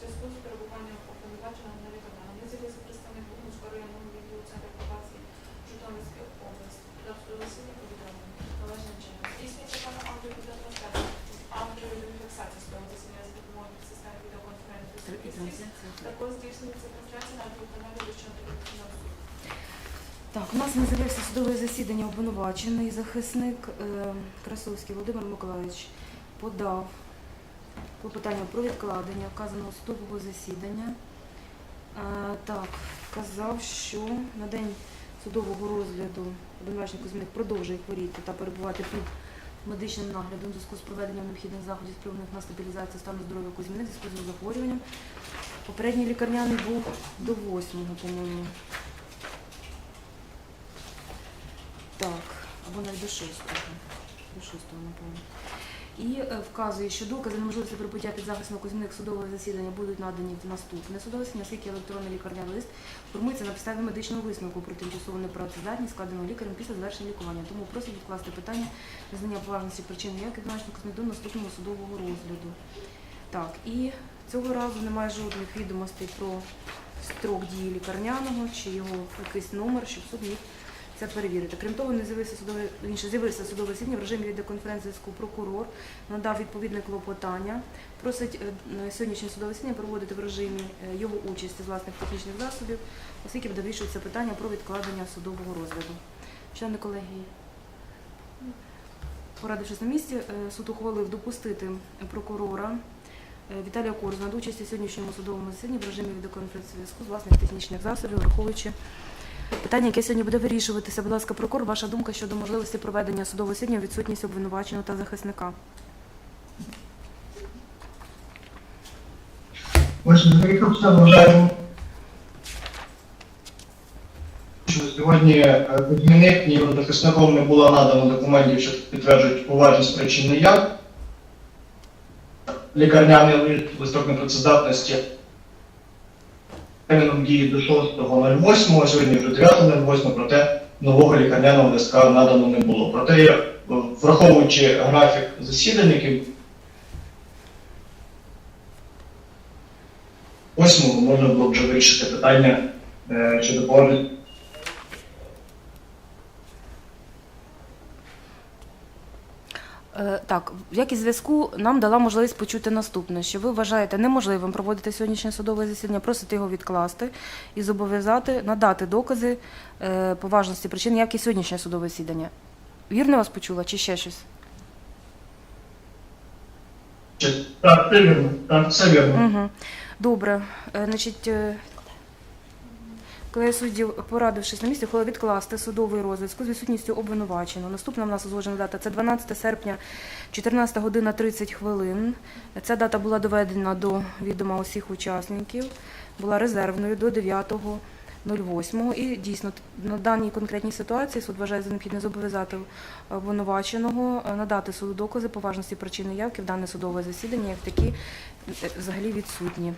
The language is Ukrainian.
зв'язку з перебуванням оповідаченого на лікарня. Ми з'явився представник Бухмутського районного відділу центру пробації Житомирської області. Датського засідання повідомлення належним чином. Здійснюється пана аудіовідеотрансляція з аудіовідеофіксації з того засідання за допомогою системи відеоконференції. Також здійснюється трансляція на аудіоканалі Вищого телевізійного суду. Так, у нас не з'явився судове засідання обвинувачений захисник е, Красовський Володимир Миколаївич подав клопотання про відкладення вказаного судового засідання. Е, так, казав, що на день судового розгляду обвинувачений Кузьмик продовжує хворіти та перебувати під медичним наглядом у зв'язку з проведенням необхідних заходів, спрямованих на стабілізацію стану здоров'я Кузьмини в зв'язку з захворюванням. Попередній лікарняний був до 8, по-моєму. Так, або навіть до шостого. До шостого, напевно. І е, вказує, що докази неможливості прибуття під захисного Кузьминих судового засідання будуть надані в наступне судове засідання, оскільки електронний лікарняний лист формується на підставі медичного висновку про тимчасову непрацездатність, складеного лікарем після завершення лікування. Тому просить відкласти питання визнання поважності причин як Кузьмик до наступного судового розгляду. Так, і цього разу немає жодних відомостей про строк дії лікарняного чи його якийсь номер, щоб суд міг це перевірити. Крім того, не з'явився судове інше з'явився судове засідання в режимі відеоконференції прокурор, надав відповідне клопотання. Просить е, сьогоднішнє судове засідання проводити в режимі е, його участі з власних технічних засобів, оскільки буде вирішуватися питання про відкладення судового розгляду. Члени колегії. Порадившись на місці, е, суд ухвалив допустити прокурора Віталія Корзуна до участі в сьогоднішньому судовому засіданні в режимі відеоконференції зв'язку з власних технічних засобів, враховуючи Питання, яке сьогодні буде вирішуватися, будь ласка, прокурор, ваша думка щодо можливості проведення судового засідання у відсутність обвинуваченого та захисника. Вважаємо, що сьогодні е, відмінник ні захисником не було надано документів, що підтверджують поважність причин неяв. Лікарняний лист, листок непрацездатності терміном дії до 6.08, сьогодні вже 9.08, проте нового лікарняного листка надано не було. Проте, е, враховуючи графік засідань, який 8 можна було вже вирішити питання е, щодо повернення. Так, в якість зв'язку нам дала можливість почути наступне, що ви вважаєте неможливим проводити сьогоднішнє судове засідання, просите його відкласти і зобов'язати надати докази е, поважності причин, як і сьогоднішнє судове засідання. Вірно вас почула чи ще щось? Так, це вірно. Так, все вірно. Угу. Добре. Е, Значить, Колегія суддів, порадившись на місці, хотіла відкласти судовий розгляд з відсутністю обвинуваченого. Наступна в нас узгоджена дата це 12 серпня, 14 година 30 хвилин. Ця дата була доведена до відома усіх учасників, була резервною до 9.08. І дійсно на даній конкретній ситуації суд вважає за необхідне зобов'язати обвинуваченого надати суду докази поважності причини явки в дане судове засідання, як такі е, взагалі відсутні.